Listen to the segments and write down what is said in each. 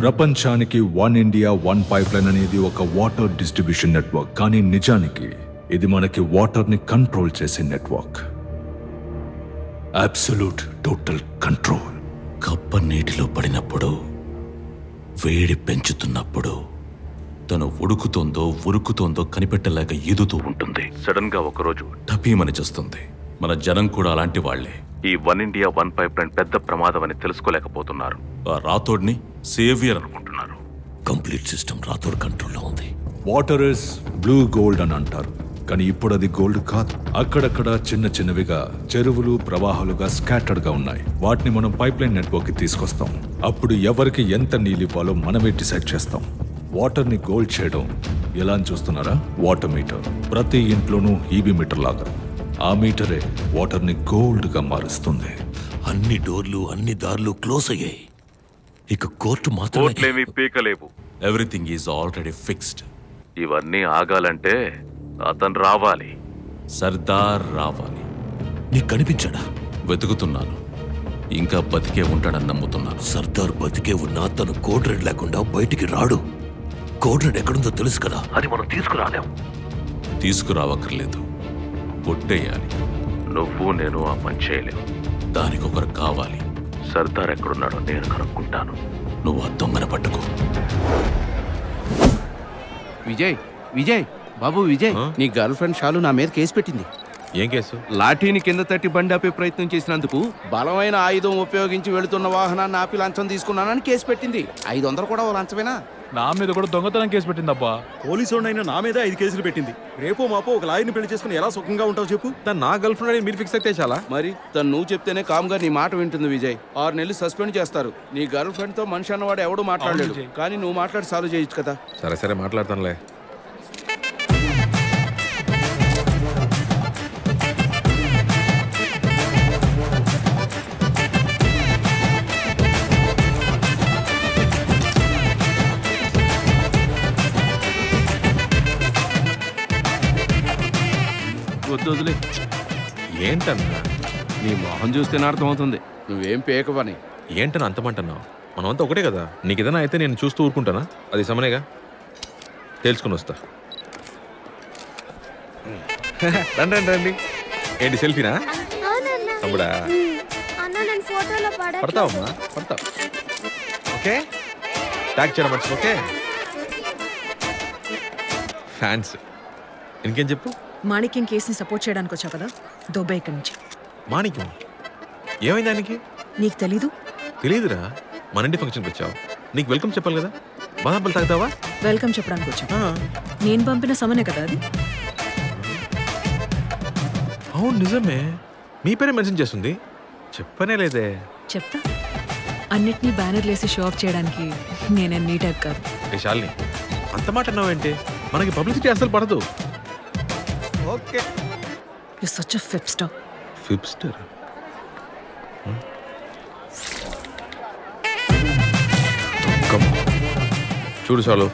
ప్రపంచానికి one India one pipeline అనేది ఒక వాటర్ డిస్ట్రిబ్యూషన్ నెట్వర్క్ కానీ నిజానికి ఇది మనకి వాటర్ని కంట్రోల్ చేసే నెట్వర్క్ అబ్సల్యూట్ టోటల్ కంట్రోల్ కప్ప నీటిలో పడినప్పుడు వేడి పెంచుతున్నప్పుడు తను ఉడుకుతోందో ఉరుకుతోందో కనిపెట్టలేక ఈదుతూ ఉంటుంది. సడన్గా ఒకరోజు టపీమని చేస్తుంది. మన జనం కూడా అలాంటి వాళ్ళే ఈ one India one pipeline పెద్ద ప్రమాదం అని తెలుసుకోలేకపోతున్నారు. ఆ రాతోడ్ని సేవియర్ అనుకుంటున్నారు. కంప్లీట్ సిస్టమ్ రాతోడ్ కంట్రోల్లో ఉంది. వాటర్ ఇస్ బ్లూ గోల్డ్ అని అంటారు. కానీ ఇప్పుడు అది గోల్డ్ కాదు. అక్కడక్కడ చిన్న చిన్నవిగా చెరువులు ప్రవాహాలుగా స్కాటర్డ్గా ఉన్నాయి. వాటిని మనం పైప్ లైన్ నెట్వర్క్కి తీసుకొస్తాం. అప్పుడు ఎవరికి ఎంత నీళ్ళు ఇవ్వాలో మనమే డిసైడ్ చేస్తాం. వాటర్ని గోల్డ్ చేయడం. ఎలా అని చూస్తున్నారా? Water meter. ప్రతి ఇంట్లోనూ ఈబీ మీటర్ లాగా. ఆ మీటరే వాటర్ని గోల్డ్గా మారుస్తుంది. అన్ని డోర్లు అన్ని దారులు క్లోజ్ అయ్యాయి. ఇక కోర్టు మాత్రమే కోట్లేమి పీకలేవు. ఎవ్రీథింగ్ ఈజ్ ఆల్రెడీ ఫిక్స్డ్ ఇవన్నీ ఆగాలంటే అతను రావాలి. సర్దార్ రావాలి. నీకు కనిపించాడా? వెతుకుతున్నాను. ఇంకా బతికే ఉంటాడని నమ్ముతున్నాను. సర్దార్ బతికే ఉన్నా తను కోడ్ రెడ్ లేకుండా బయటికి రాడు. కోడ్ రెడ్ ఎక్కడుందో తెలుసు కదా. అది మనం తీసుకురాలేం తీసుకురావక్కర్లేదు. కొట్టేయాలి. నువ్వు నేను ఆ పని చేయలేవు దానికి ఒకరు కావాలి. సర్దార్ ఎక్కడున్నాడో నేను కనుక్కుంటాను. నువ్వు ఆ దొంగన పట్టుకో. విజయ్ విజయ్ బాబు విజయ్ నీ గర్ల్ ఫ్రెండ్ షాలు నా మీద కేసు పెట్టింది. ఏం కేసు? లాఠీని కింద తట్టి బండి ఆపే ప్రయత్నం చేసినందుకు బలమైన ఆయుధం ఉపయోగించి వెళుతున్న వాహనాన్ని ఆపి లంచం తీసుకున్నానని కేసు పెట్టింది. ఐదు వందలు కూడా ఓ లంచమేనా? నా మీద కూడా దొంగతనం కేసు పెట్టిందబ్బా. పోలీసు అయినా నా మీద ఐదు కేసులు పెట్టింది. రేపో మాపో ఒక లాయర్ని పెళ్ళి చేసుకుని ఎలా సుఖంగా ఉంటావు చెప్పు. తను నా గర్ల్ ఫ్రెండ్ అని మీరు ఫిక్స్ అయితే చాలా. మరి తను నువ్వు చెప్తేనే కామ్గా నీ మాట వింటుంది విజయ్. ఆరు నెలలు సస్పెండ్ చేస్తారు. నీ గర్ల్ ఫ్రెండ్తో మనిషి అన్నవాడు ఎవడు మాట్లాడలేడు. విజయ్. కానీ నువ్వు మాట్లాడి సాల్వ్ చేయొచ్చు కదా. సరే సరే మాట్లాడతానులే. వదిలే. ఏంటన్నా? నీ మొహం చూస్తేనే అర్థమవుతుంది. నువ్వేం పేకవని. ఏంటని అంతమంటున్నావు? మనమంతా ఒకటే కదా? నీకు ఏదైనా అయితే నేను చూస్తూ ఊరుకుంటానా? అది సమనేగా? తెలుసుకుని వస్తా రండి రండి రండి. ఏంటి సెల్ఫీనా? తమ్ముడా పడతావమ్మా? పడతావు. ఓకే? ట్యాగ్ చేయడం మర్చి ఓకే? ఫ్యాన్స్ ఇంకేం చెప్పు? మాణిక్యం కేసుని సపోర్ట్ చేయడానికి వచ్చావు కదా? దొబ్బే ఇక్కడి నుంచి. మాణిక్యం? ఏమైంది దానికి నీకు తెలీదు? తెలియదురా మన ఇంటి ఫంక్షన్కి వచ్చావు. నీకు వెల్కమ్ చెప్పాలి కదా? బాదాపల్లి తాగుతావా? వెల్కమ్ చెప్పడానికి వచ్చావు. ఆ, నేను పంపిన సమనే కదా అది? అవును నిజమే. మీ పేరే మెన్షన్ చేస్తుంది. చెప్పనే లేదే. చెప్తా. అన్నిటినీ బ్యానర్లు వేసి షో ఆఫ్ చేయడానికి నేనే నీ టైప్ కాదు. ఏ శాలిని అంత మాట అన్నావేంటి? మనకి పబ్లిసిటీ అసలు పడదు. ఓకే. యు సచ్ ఫిప్ స్టాప్ ఫిప్స్టర్ చూడు చాలు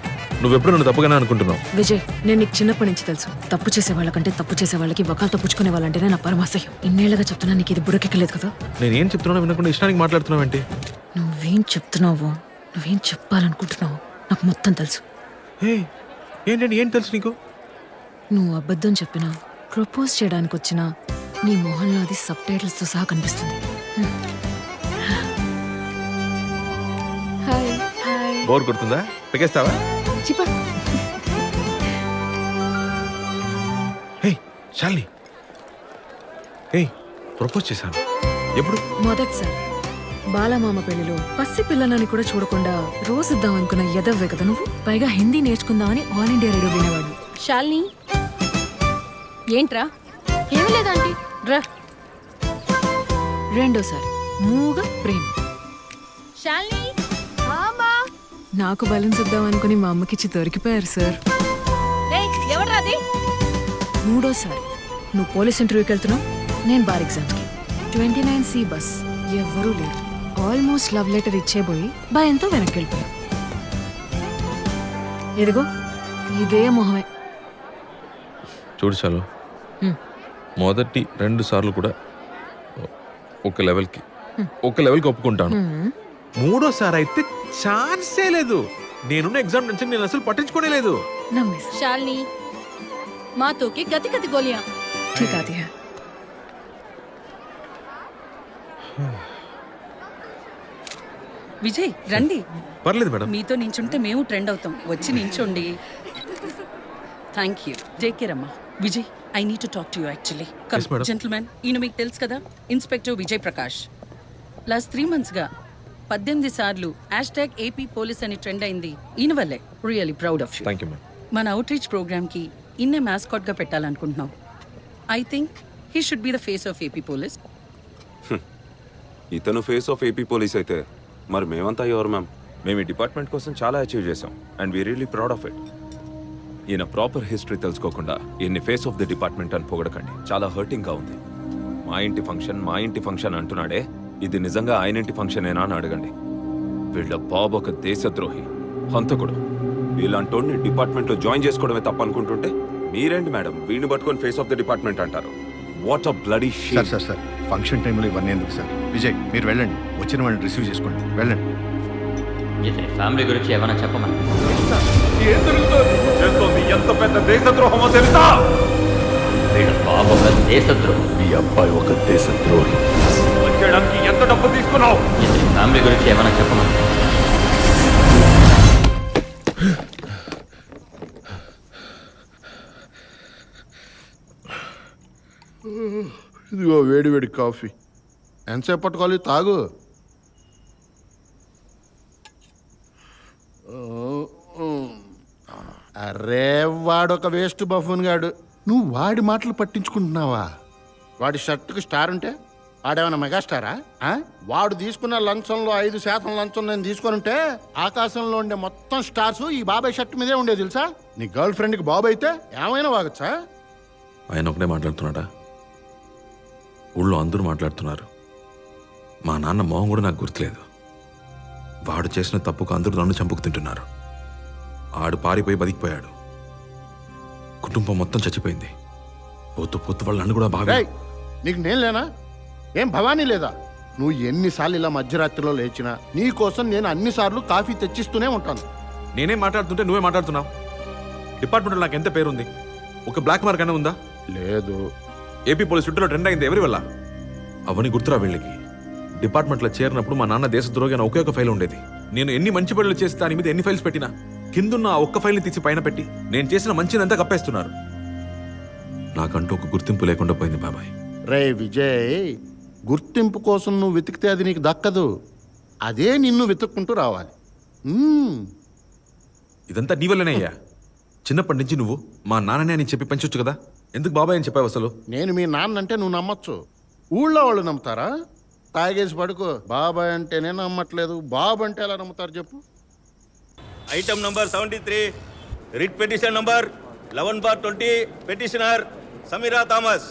నువ్వెప్పుడు నన్ను తప్పుగానే అనుకుంటున్నావు? విజయ్ నేను నీకు చిన్నప్పటి నుంచి తెలుసు. తప్పు చేసే వాళ్ళకంటే తప్పు చేసే వాళ్ళకి వకాలు తప్పుచుకునే వాళ్ళంటేనే నా పరమాశయం. ఇన్నేళ్ళుగా చెప్తున్నా నీకు ఇది బుడకెక్కలేదు కదా? నేను ఏం చెప్తున్నానో వినకుండా ఇష్టానికి మాట్లాడుతున్నావేంటి నువ్వేం చెప్తున్నావో నువ్వేం చెప్పాలనుకుంటున్నావో నాకు మొత్తం తెలుసు. ఏ ఏంటండి ఏం తెలుసు నీకు? నువ్వు అబద్ధం చెప్పినా ప్రపోజ్ చేయడానికి వచ్చినా నీ మొహంలో అది సబ్ టైటిల్స్తో సహా కనిపిస్తుంది. హాయ్. హాయ్. బోర్ కొడుతుందా? పెకేస్తావా హే శాలిని. హే ప్రపోజ్ చేశాను. ఎప్పుడు? మొదటిసారి బాలమామ పెళ్ళిలో పసి పిల్లలని కూడా చూడకుండా రోజు ఇద్దాం అనుకున్న ఎదవ్వే కదా నువ్వు? పైగా హిందీ నేర్చుకుందామని ఆల్ ఇండియా రేడియో వినేవాడు. శాలిని ఏంట్రా? ఏం లేదంటీ రా. రెండోసారి. మూగ ప్రేమ. శాలిని. నాకు బలం ఇద్దాం అనుకుని మా అమ్మకిచ్చి దొరికిపోయారు సార్. ఎవడ్రా అది? మూడోసారి. నువ్వు పోలీస్ ఇంటర్వ్యూకి వెళ్తున్నావు? నేను బార్ ఎగ్జామ్స్కి. Twenty nine C bus. ఎవ్వరూ లేరు. ఆల్మోస్ట్ లవ్ లెటర్ ఇచ్చేబోయి భయంతో వెనక్కి వెళ్ళిపోయావు ఇదిగో ఇదే మొహమే. చూడు చాలు హ్మ్. మొదటి రెండు సార్లు కూడా ఒక లెవెల్కి ఒక లెవెల్కి ఒప్పుకుంటాను హ్మ్. మూడోసారి అయితే ఛాన్సే లేదు నేనున్న ఎగ్జామ్ నుంచి నేను అసలు పట్టించుకోనే లేదు నమ్మేసి శాలిని మాతో కి గతి గతి గోలియా ठीक आती है విజయ్ రండి పర్లేదు మేడం మీతో నించుంటే మేము ట్రెండ్ అవుతాం వచ్చి నించోండి థ్యాంక్ యూ టేక్ కేర్ అమ్మా Vijay I need to talk to you actually Yes, madam. Gentlemen ఈయన మీకు తెలుసు కదా? Inspector Vijay Prakash last three మంత్స్గా పద్దెనిమిది సార్లు హ్యాష్ ట్యాగ్ ఏపీ పోలీస్ అని ట్రెండ్ అయింది. ఈయన వల్లే. Really proud of you thank you ma'am మన అవుట్ రీచ్ ప్రోగ్రామ్కి ఇన్నే గా పెట్టాలనుకుంటున్నాం. I think he should be the face of AP police ఇతను ఫేస్ ఆఫ్ ఏపీ పోలీస్ అయితే మరి మేమంతా ఎవరు మ్యామ్ మేము ఈ డిపార్ట్మెంట్ కోసం చాలా అచీవ్ చేసాం and we really proud of it ఈయన ప్రాపర్ హిస్టరీ తెలుసుకోకుండా ఈయన్ని ఫేస్ ఆఫ్ ది డిపార్ట్మెంట్ అని పొగడకండి. చాలా హర్టింగ్గా ఉంది. మా ఇంటి ఫంక్షన్ మా ఇంటి ఫంక్షన్ అంటున్నాడే ఇది నిజంగా ఆయన ఇంటి ఫంక్షనేనా అని అడగండి. వీళ్ళ బాబు ఒక దేశద్రోహి హంతకుడు. ఇలాంటోడిని డిపార్ట్మెంట్లో జాయిన్ చేసుకోవడమే తప్ప అనుకుంటుంటే మీరేంటి మేడం వీడిని పట్టుకొని ఫేస్ ఆఫ్ ది డిపార్ట్మెంట్ అంటారు. What a bloody sir sir sir function టైంలో ఇవన్నీ ఎందుకు సార్? విజయ్ మీరు వెళ్ళండి. వచ్చిన వాళ్ళని రిసీవ్ చేసుకోండి. వెళ్ళండి. ఫ్యామిలీ గురించి ఏమైనా చెప్పమని. ఎంత పెద్ద దేశద్రోహమో తెలుసా వీళ్ళ బాబు ఒక దేశద్రోహి ఈ అబ్బాయి ఒక దేశద్రోహి వచ్చేయడానికి ఎంత డబ్బు తీసుకున్నావు ఇతని ఫ్యామిలీ గురించి ఏమైనా చెప్పమని ఇదిగో వేడి వేడి కాఫీ. ఎంతసేపు పట్టుకోవాలి? తాగు. అరే వాడొక వేస్ట్ బఫూన్ గాడు. నువ్వు వాడి మాటలు పట్టించుకుంటున్నావా? వాడి షర్టుకి స్టార్ ఉంటే వాడేమైనా మెగాస్టారా? ఆ? వాడు తీసుకున్న లంచంలో ఐదు శాతం లంచం నేను తీసుకొని ఉంటే ఆకాశంలో ఉండే మొత్తం స్టార్స్ ఈ బాబాయ్ షర్ట్ మీదే ఉండే తెలుసా? నీ గర్ల్ ఫ్రెండ్కి బాబు అయితే ఏమైనా వాగచ్చా? ఆయన ఒకటే మాట్లాడుతున్నాడా? ఊళ్ళో అందరూ మాట్లాడుతున్నారు. మా నాన్న మొహం కూడా నాకు గుర్తులేదు. వాడు చేసిన తప్పుకు అందరూ నన్ను చంపుకు తింటున్నారు. ఆడు పారిపోయి బతికిపోయాడు. కుటుంబం మొత్తం చచ్చిపోయింది. పోతూ పోతూ వాళ్ళు నన్ను కూడా బాగా నీకు నేను లేనా? ఏం భవానీ లేదా? నువ్వు ఎన్నిసార్లు ఇలా మధ్యరాత్రిలో లేచినా నీ కోసం నేను అన్నిసార్లు కాఫీ తెచ్చిస్తూనే ఉంటాను. నేనేం మాట్లాడుతుంటే నువ్వే మాట్లాడుతున్నావు? డిపార్ట్మెంట్లో నాకు ఎంత పేరుంది? ఒక బ్లాక్ మార్క్ అయినా ఉందా? లేదు. ఏపీ పోలీస్ చుట్టూలో ట్రెండ్ అయింది ఎవరి వల్ల? అవన్నీ గుర్తురా వీళ్ళకి. డిపార్ట్మెంట్లో చేరినప్పుడు మా నాన్న దేశద్రోగి అని ఒకే ఒక ఫైల్ ఉండేది. నేను ఎన్ని మంచి పనులు చేసి దాని మీద ఎన్ని ఫైల్స్ పెట్టినా కిందున్న ఒక్క ఫైల్ని తీసి పైన పెట్టి నేను చేసిన మంచినంతా కప్పేస్తున్నారు. నాకంటూ ఒక గుర్తింపు లేకుండా పోయింది బాబాయ్. రే విజయ్ గుర్తింపు కోసం నువ్వు వెతికితే అది నీకు దక్కదు. అదే నిన్ను వెతుక్కుంటూ రావాలి. ఇదంతా నీ వల్లనే అయ్యా. చిన్నప్పటి నుంచి నువ్వు మా నాన్ననే అని చెప్పి పెంచొచ్చు కదా? ఎందుకు బాబాయ్ అని చెప్పావు అసలు? నేను మీ నాన్న అంటే నువ్వు నమ్మొచ్చు. ఊళ్ళో వాళ్ళు నమ్ముతారా? తాగేసి పడుకో. బాబాయ్ అంటేనే నమ్మట్లేదు. బాబు అంటే ఎలా నమ్ముతారు చెప్పు. Item number seventy three writ petition number eleven bar twenty petitioner Sameera Thomas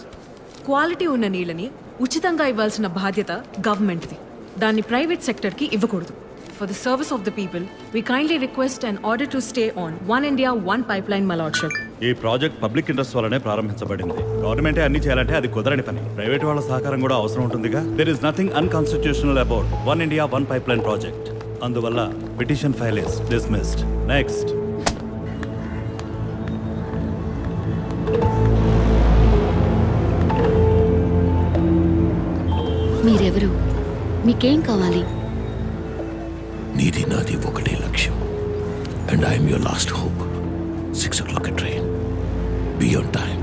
quality ఉన్న నీళ్ళని ఉచితంగా ఇవ్వాల్సిన బాధ్యత గవర్నమెంట్ది దాన్ని ప్రైవేట్ సెక్టర్కి ఇవ్వకూడదు. For the service of the people we kindly request and order to stay on one India one pipeline మలాడ్షిప్ ఈ project public interest వల్లనే ప్రారంభించబడింది. గవర్నమెంటే అన్ని చేయాలంటే అది కుదరని పని. ప్రైవేట్ వాళ్ళ సహకారం కూడా అవసరం ఉంటుందిగా. There is nothing unconstitutional about one India one pipeline project అందువల్ల petition file is dismissed next మీరెవరు? మీకేం కావాలి? నీది నాది ఒకటే లక్ష్యం. And I'm your last hope six o'clock train be on time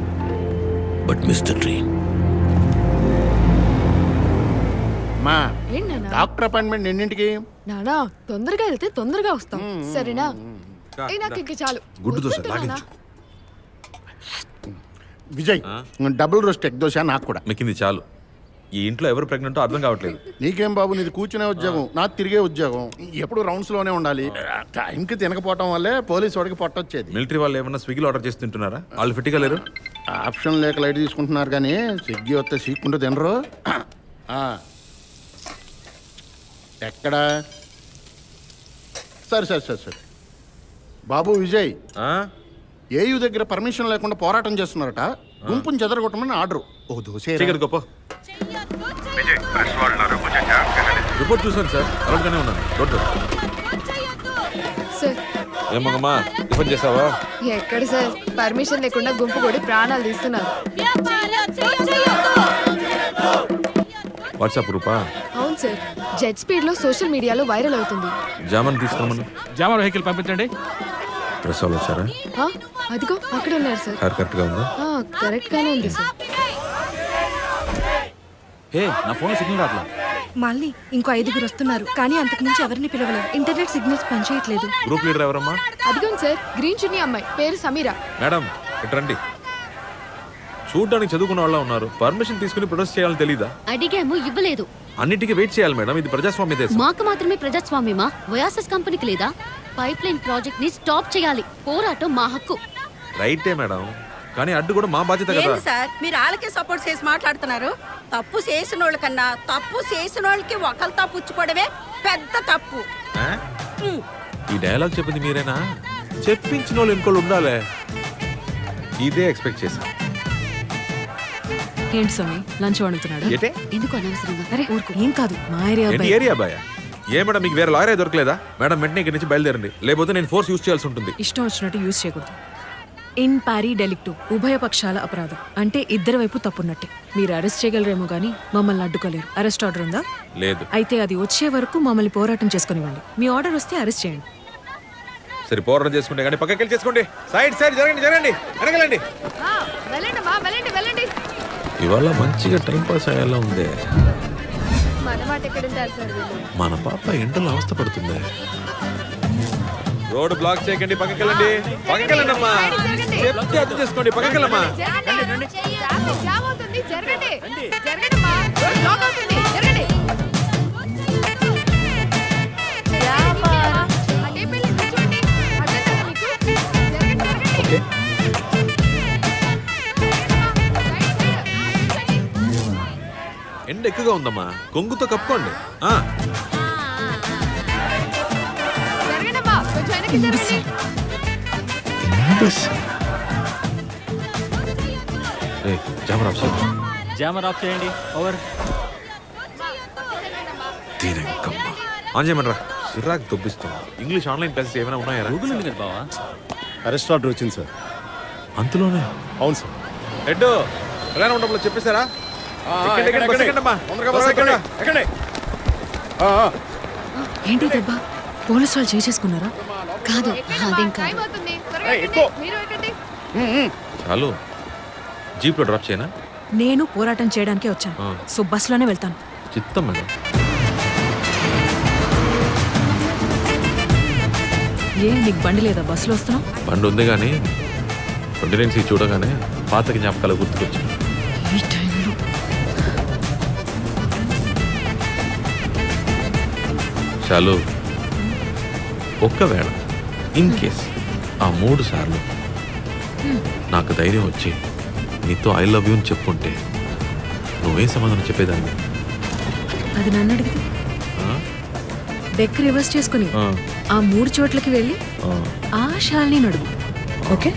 but miss the train మా డాక్టర్ అపాయింట్మెంట్ ఎన్నింటికి? నానా తొందరగా వెళ్తే తొందరగా వస్తాం. సరేనా? ఏ నాకు ఇంక చాలు. గుడ్డు దోశ వద్దంటే నాన్న. లాగించు. Vijay double roast egg dosa నాకు కూడా. మిక్కింది చాలు. ఈ ఇంట్లో ఎవరు ప్రెగ్నెంటో అర్థం కావట్లేదు. నీకేం బాబు నీది కూర్చునే ఉద్యోగం నాకు తిరిగే ఉద్యోగం. ఎప్పుడు రౌండ్స్లోనే ఉండాలి. టైంకి తినకపోవటం వల్లే పోలీస్ వాడికి పొట్టొచ్చేది. మిలిటరీ వాళ్ళు ఏమన్నా స్విగ్గీలో ఆర్డర్ చేసి తింటున్నారా? వాళ్ళు ఫిట్గా లేరు? ఆప్షన్ లేక లైట్ తీసుకుంటున్నారు కానీ స్విగ్గీ వస్తే సీక్కుంటూ తినరు. ఆ. ఎక్కడా? సరే సరే సరే సరే. బాబు విజయ్? ఏయు దగ్గర పర్మిషన్ లేకుండా పోరాటం చేస్తున్నారట. గుంపుని చెదరగొట్టమని ఆర్డర్. ఓ దోశ గొప్ప. రిపోర్ట్ చూసాను సార్. అలర్ట్గానే ఉన్నాను. Don't sir. ఏమమ్మా టిఫిన్ చేసావా? ఎక్కడ సార్? పర్మిషన్ లేకుండా గుంపు కొడి ప్రాణాలు తీస్తున్నారు. వాట్సాప్ రూపా అవును సార్. జెట్ స్పీడ్లో సోషల్ మీడియాలో వైరల్ అవుతుంది. జామన్ తీసుకురమ్మను. జామర్ వెహికల్ పంపించండి. డ్రెస్ వాళ్ళు వచ్చారా? ఆ, అదిగో అక్కడ ఉన్నారు సార్. హెయిర్ కరెక్ట్గా ఉందా? కరెక్ట్ గానే ఉంది సార్. ఏ నా ఫోన్ సిగ్నల్ రావట్లా? మళ్ళీ ఇంకో ఐదుగురు వస్తున్నారు కానీ అంతకు మించి ఎవరిని పిలవలేదు ఇంటర్నెట్ సిగ్నల్స్ పనిచేయట్లేదు. గ్రూప్ లీడర్ ఎవరమ్మా? అదిగోండి సార్ గ్రీన్ చున్నీ అమ్మాయి పేరు సమీరా. మేడం ఇటు రండి. చూడ్డానికి చదువుకున్న వాళ్ళ ఉన్నారు. పర్మిషన్ తీసుకుని ప్రొడక్ట్ చేయాలని తెలీదా? అడిగాము ఇవ్వలేదు. అన్నిటికీ వెయిట్ చేయాలి మేడం. ఇది ప్రజాస్వామ్య దేశం. మాకు మాత్రమే ప్రజాస్వామ్యమా? వయాసస్ కంపెనీకి లేదా? పైప్ లైన్ ప్రాజెక్ట్ని స్టాప్ చేయాలి. పోరాటం మా హక్కు. రైటే మేడం. కానీ అడ్డు కూడా మా బాధ్యత కదా. ఏంది సార్? మీరు వాళ్ళకే సపోర్ట్ చేసి మాట్లాడుతున్నారు? తప్పు చేసిన వాళ్ళకన్నా తప్పు చేసిన వాళ్ళకి ఒకరితో పుచ్చుకోవడమే పెద్ద తప్పు. ఆ? ఈ డైలాగ్ చెప్పింది మీరేనా? చెప్పించిన వాళ్ళు ఇంకోళ్ళు ఉండాలే. ఇదే ఎక్స్పెక్ట్ చేశా. ఏంటి స్వామి లంచ్ వండుతున్నాడు. ఏటే? ఎందుకు అనవసరంగా? అరే ఊరుకో. ఏం కాదు మా ఏరియా ఏంటి అబ్బాయి. ఏరియా బాయ్ ఏ మేడం మీకు వేరే లాయరే దొరకలేదా? మేడం వెంటనే ఇక్కడి నుంచి బయలుదేరండి. లేకపోతే నేను ఫోర్స్ యూస్ చేయాల్సి ఉంటుంది. ఇష్టం వచ్చినట్టు యూజ్ చేయకూడదు. ఇన్ పారీ డెలిక్టు ఉభయ పక్షాల అపరాధం. అంటే ఇద్దరి వైపు తప్పున్నట్టే. మీరు అరెస్ట్ చేయగలరేమో కానీ మమ్మల్ని అడ్డుకోలేరు. అరెస్ట్ ఆర్డర్ ఉందా? లేదు. అయితే అది వచ్చే వరకు మమ్మల్ని పోరాటం చేసుకునివ్వండి. మీ ఆర్డర్ వస్తే అరెస్ట్ చేయండి. సరే పోరాటం చేసుకుంటే కానీ పక్కకి వెళ్ళి చేసుకోండి. సైడ్ సైడ్ జరగండి జరగండి. వెనకలండి. ఆ, వెళ్ళండి అమ్మా వెళ్ళండి వెళ్ళండి. ఇవాళ మంచిగా టైం పాస్ అయ్యేలా ఉంది. మన పాప ఎండలో అవస్థ పడుతుంది. రోడ్ బ్లాక్ చేయకండి పక్కకి వెళ్ళండి పక్కకి వెళ్ళండి అమ్మా చెప్తే అర్థం చేసుకోండి జరగండి. జరగండి జరగండి ఎక్కువగా ఉందమ్మా. కొంగుతో కప్పుకోండి. ఆ, కొంచెం వెనక్కి జరగండి. జామర్ ఆఫ్ చేయి. జామర్ ఆఫ్ చేయండి. ఓవర్. ఆన్ చేయమనరా సిరాక్ దొబ్బిస్తుంది. ఇంగ్లీష్ ఆన్లైన్ క్లాసెస్ ఏమైనా ఉన్నాయా గూగుల్ ఉంది కదా బావా? అరెస్ట్ ఆర్డర్ వచ్చింది సార్. అంతలోనే? అవును సార్. హెడ్ ప్రధాన ఉండప్పుడు చెప్పేశారా? ఏంటి దెబ్బ? పోలీసు వాళ్ళు చేసేసుకున్నారా కాదు అదేం కాదు. చాలు. జీప్లో డ్రాప్ చేయనా? నేను పోరాటం చేయడానికే వచ్చాను. సో బస్సులోనే వెళ్తాను. చిత్తం మేడం ఏ నీకు బండి లేదా? బస్సులో వస్తున్నావు? బండి ఉంది కానీ ట్వంటీ నైన్ సీ చూడగానే పాత జ్ఞాపకాలు గుర్తుకొచ్చాయి. చాలు. ఒక్కవేళ ఇన్ కేస్ ఆ మూడు సార్లు నాకు ధైర్యం వచ్చి నీతో ఐ లవ్ యూ అని చెప్పుంటే నువ్వేం సమాధానం చెప్పేదాన్ని. అది నన్ను అడిగితే? డెక్ రివర్స్ చేసుకుని ఆ, మూడు చోట్లకి వెళ్ళి ఆ. షాల్ని నడుగు ఓకే?